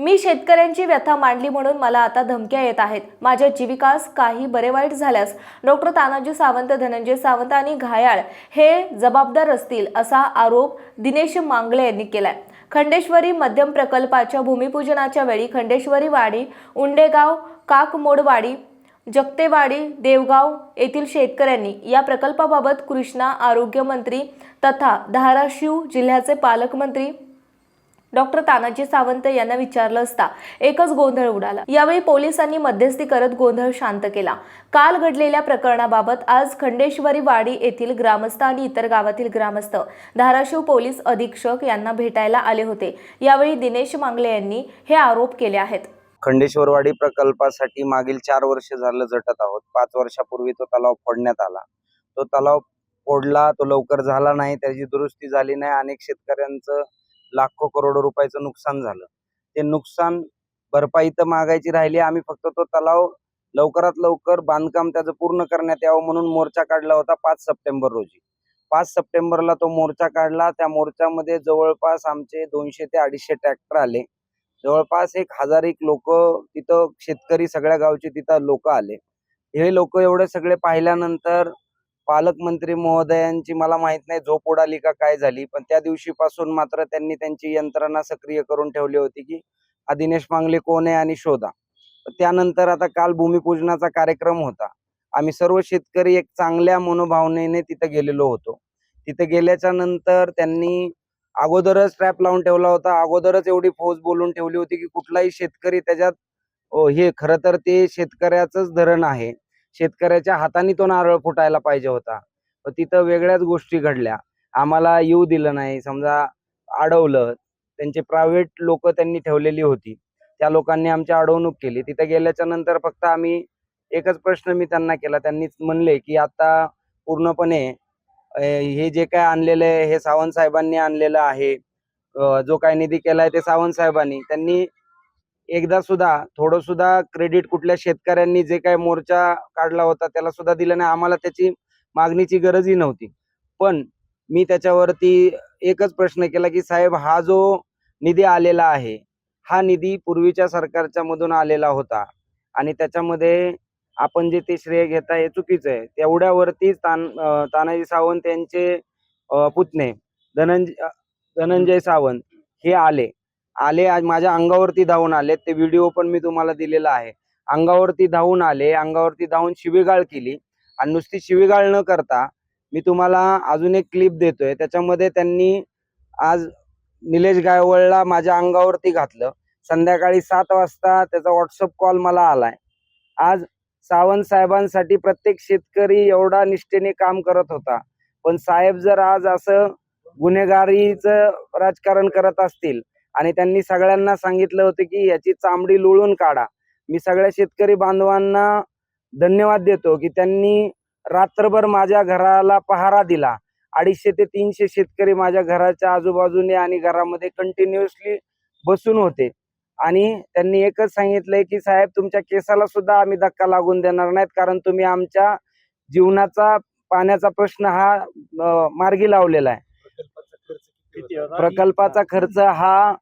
मी शेतकऱ्यांची व्यथा मांडली म्हणून मला आता धमक्या येत आहेत. माझ्या जीविकास काही बरे वाईट झाल्यास डॉक्टर तानाजी सावंत धनंजय सावंत आणि घायाळ हे जबाबदार असतील असा आरोप दिनेश मांगले यांनी केलाय. खंडेश्वरी मध्यम प्रकल्पाच्या भूमिपूजनाच्या वेळी खंडेश्वरी वाडी उंडेगाव काकमोडवाडी जगतेवाडी देवगाव येथील शेतकऱ्यांनी या प्रकल्पाबाबत कृष्णा आरोग्यमंत्री तथा धाराशिव जिल्ह्याचे पालकमंत्री डॉक्टर तानाजी सावंत यांना विचारलं असता एकच गोंधळ उडाला. यावेळी पोलिसांनी मध्यस्थी करत गोंधळ शांत केला. काल घडलेल्या प्रकरणाबाबत आज खंडेश्वरी वाडी येथील ग्रामस्थ आणि इतर गावातील ग्रामस्थ धाराशिव पोलीस अधीक्षक यांना भेटायला आले होते. यावेळी दिनेश मांगले यांनी हे आरोप केले आहेत. खंडेश्वरवाडी प्रकल्पासाठी मागील चार वर्ष झालं झटत आहोत. पाच वर्षापूर्वी तो तलाव फोडण्यात आला. तो तलाव फोडला तो लवकर झाला नाही त्याची दुरुस्ती झाली नाही. अनेक शेतकऱ्यांचं लाखो करोडो रुपयाचं नुकसान झालं. ते नुकसान भरपाई तर मागायची राहिली आम्ही फक्त तो तलाव लवकरात लवकर बांधकाम त्याचं पूर्ण करण्यात यावं म्हणून मोर्चा काढला होता पाच सप्टेंबर रोजी. पाच सप्टेंबरला तो मोर्चा काढला त्या मोर्चामध्ये जवळपास आमचे दोनशे ते अडीचशे ट्रॅक्टर आले. जवळपास एक हजार एक लोक तिथं शेतकरी सगळ्या गावचे तिथं लोक आले. हे लोक एवढे सगळे पाहिल्यानंतर पालकमंत्री महोदयांची मला माहीत नाही झोप उडाली का काय झाली पण त्या दिवशीपासून मात्र त्यांनी त्यांची यंत्रणा सक्रिय करून ठेवली होती की हा दिनेश मांगले कोण आहे आणि शोधा. त्यानंतर आता काल भूमिपूजनाचा कार्यक्रम होता. आम्ही सर्व शेतकरी एक चांगल्या मनोभावनेने तिथं गेलेलो होतो. तिथे गेल्याच्यानंतर त्यांनी अगोदरच ट्रॅप लावून ठेवला होता. अगोदरच एवढी फौज बोलून ठेवली होती की कुठलाही शेतकरी त्याच्यात हे खरं तर ते शेतकऱ्याचंच धरण आहे. शेतकऱ्याच्या हाताने तो नारळ फुटायला पाहिजे होता. पण तिथं वेगळ्याच गोष्टी घडल्या. आम्हाला येऊ दिलं नाही. समजा अडवलं त्यांचे प्रायव्हेट लोक त्यांनी ठेवलेली होती. त्या लोकांनी आमची अडवणूक केली. तिथे गेल्याच्यानंतर फक्त आम्ही एकच प्रश्न मी त्यांना केला. त्यांनी म्हणले की आता पूर्णपणे हे जे काय आणलेलं आहे हे सावंत साहेबांनी आणलेलं आहे. जो काय निधी केलाय ते सावंत साहेबांनी. त्यांनी एकदा सुद्धा थोडं सुद्धा क्रेडिट कुठल्या शेतकऱ्यांनी जे काय मोर्चा काढला होता त्याला सुद्धा दिलं नाही. आम्हाला त्याची मागणीची गरजही नव्हती. पण मी त्याच्यावरती एकच प्रश्न केला की साहेब हा जो निधी आलेला आहे हा निधी पूर्वीच्या सरकारच्या मधून आलेला होता. आणि त्याच्यामध्ये आपण जे ते श्रेय घेता हे चुकीचं आहे. तेवढ्यावरती तान तानाजी सावंत यांचे पुतणे धनंजय धनंजय सावंत हे आले. आले आज माझ्या अंगावरती धावून आले ते व्हिडिओ पण मी तुम्हाला दिलेला आहे. अंगावरती धावून आले अंगावरती धावून शिवीगाळ केली. आणि नुसती शिवीगाळ न करता मी तुम्हाला अजून एक क्लिप देतोय. त्याच्यामध्ये त्यांनी आज निलेश गायवळला माझ्या अंगावरती घातलं. संध्याकाळी सात वाजता त्याचा व्हॉट्सअप कॉल मला आलाय. आज सावंत साहेबांसाठी प्रत्येक शेतकरी एवढा निष्ठेने काम करत होता. पण साहेब जर आज असं गुन्हेगारीचं राजकारण करत असतील आणि त्यांनी सगळ्यांना सांगितलं होतं की याची चामडी लुळून काढा. मी सगळ्या शेतकरी बांधवांना धन्यवाद देतो की त्यांनी रात्रभर माझ्या घराला पहारा दिला. अडीचशे ते तीनशे शेतकरी माझ्या घराच्या आजूबाजूने आणि घरामध्ये कंटिन्युअसली बसून होते. आणि त्यांनी एकच सांगितलंय की साहेब तुमच्या केसाला सुद्धा आम्ही धक्का लागून देणार नाहीत कारण तुम्ही आमच्या जीवनाचा पाण्याचा प्रश्न हा मार्गी लावलेला आहे. प्रकल्पाचा खर्च हा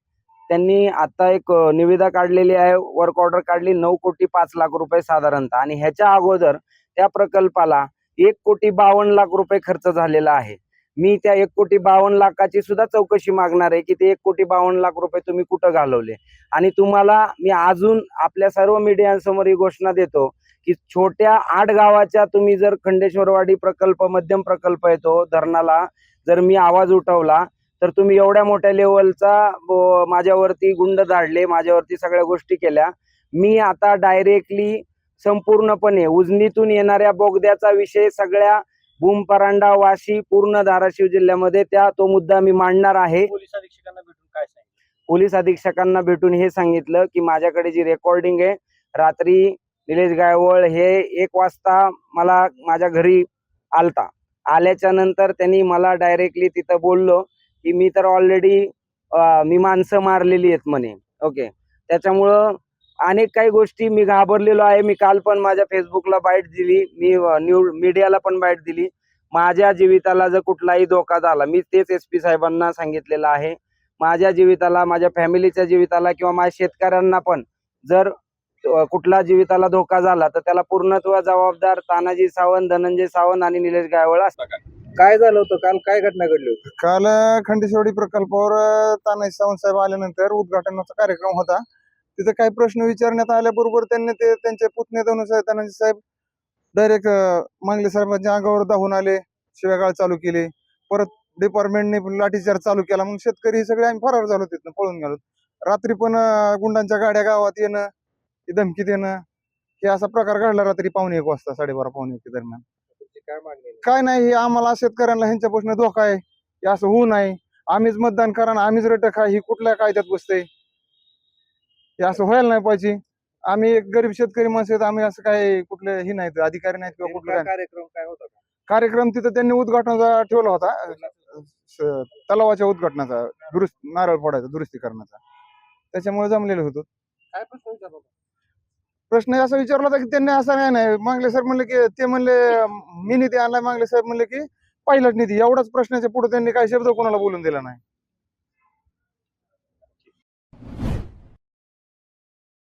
त्यांनी आता एक निविदा काढलेली आहे वर्क ऑर्डर काढली नऊ कोटी पाच लाख रुपये साधारणतः. आणि ह्याच्या अगोदर त्या प्रकल्पाला एक कोटी बावन्न लाख रुपये खर्च झालेला आहे. मी त्या एक कोटी बावन्न लाखाची सुद्धा चौकशी मागणार आहे की ते एक कोटी बावन्न लाख रुपये तुम्ही कुठं घालवले? आणि तुम्हाला मी अजून आपल्या सर्व मीडियांसमोर ही घोषणा देतो की छोट्या आठ गावाच्या तुम्ही जर खंडेश्वरवाडी प्रकल्प मध्यम प्रकल्प येतो धरणाला जर मी आवाज उठवला तर तुम्ही एवढ्या मोठ्या लेवलचा माझ्यावरती गुंड धाडले माझ्यावरती सगळ्या गोष्टी केल्या. मी आता डायरेक्टली संपूर्णपणे उजनीतून येणाऱ्या बोगद्याचा विषय सगळ्या भूम परांडा वाशी पूर्ण धाराशिव जिल्ह्यामध्ये त्या तो मुद्दा मी मांडणार आहे. पोलीस अधीक्षकांना भेटून काय सांगितलं? पोलीस अधीक्षकांना भेटून हे सांगितलं की माझ्याकडे जी रेकॉर्डिंग आहे रात्री निलेश गायवळ हे एक वाजता मला माझ्या घरी आलता. आल्याच्यानंतर त्यांनी मला डायरेक्टली तिथं बोललो. की मी तर ऑलरेडी मी माणसं मारलेली आहेत म्हणे. ओके त्याच्यामुळं अनेक काही गोष्टी मी घाबरलेलो आहे. मी काल पण माझ्या फेसबुकला बाईट दिली. मी न्यू मीडियाला पण बाईट दिली. माझ्या जीविताला जर कुठलाही धोका झाला मी तेच एस पी साहेबांना सांगितलेलं आहे. माझ्या जीविताला माझ्या फॅमिलीच्या जीविताला किंवा माझ्या शेतकऱ्यांना पण जर कुठला जीविताला धोका झाला तर त्याला पूर्णत्व जबाबदार तानाजी सावंत धनंजय सावंत आणि निलेश गायवळ असतात. काय झालं होतं? काल काय घटना घडली होती? काल खंडेश्वरी प्रकल्पावर तानाजी सावंत साहेब आल्यानंतर उद्घाटनाचा कार्यक्रम होता. तिथे काही प्रश्न विचारण्यात आल्याबरोबर त्यांनी ते त्यांचे पुतणे साहेब तानाजी साहेब डायरेक्ट मांगले साहेबांच्या अंगावर धावून आले शिव्यागाळ चालू केली. परत डिपार्टमेंटने लाठीचार्ज चालू केला. मग शेतकरी हे सगळे आम्ही फरार झालो तिथनं पळून गेलो. रात्री पण गुंडांच्या गाड्या गावात येणं ही धमकी देणं हे असा प्रकार घडला रात्री पावणे एक वाजता साडेबारा पावणे एक दरम्यान. काय? काय नाही हे आम्हाला शेतकऱ्यांना ह्यांच्यापासून धोका आहे. हे असं होऊ नये आम्हीच मतदान करा आणि आम्हीच रट खा ही कुठल्या कायद्यात बसते हे असं व्हायला नाही पाहिजे. आम्ही एक गरीब शेतकरी माणसं आहेत. आम्ही असं काय कुठले ही नाहीत अधिकारी नाहीत किंवा कुठलं कार्यक्रम काय होता? कार्यक्रम तिथं त्यांनी उद्घाटनाचा ठेवला होता. तलावाच्या उद्घाटनाचा दुरुस्त नारळ फोडायचा दुरुस्ती करण्याचा. त्याच्यामुळे जमलेलो होतो. काय? प्रश्न असा विचारला होता की त्यांनी असा नाही नाही मांगले सर म्हणले की ते म्हणले मी निधी आणला मांगले साहेब म्हणले की पायलट निधी. एवढाच प्रश्नाच्या पुढे त्यांनी काही शब्द कोणाला बोलून दिला नाही.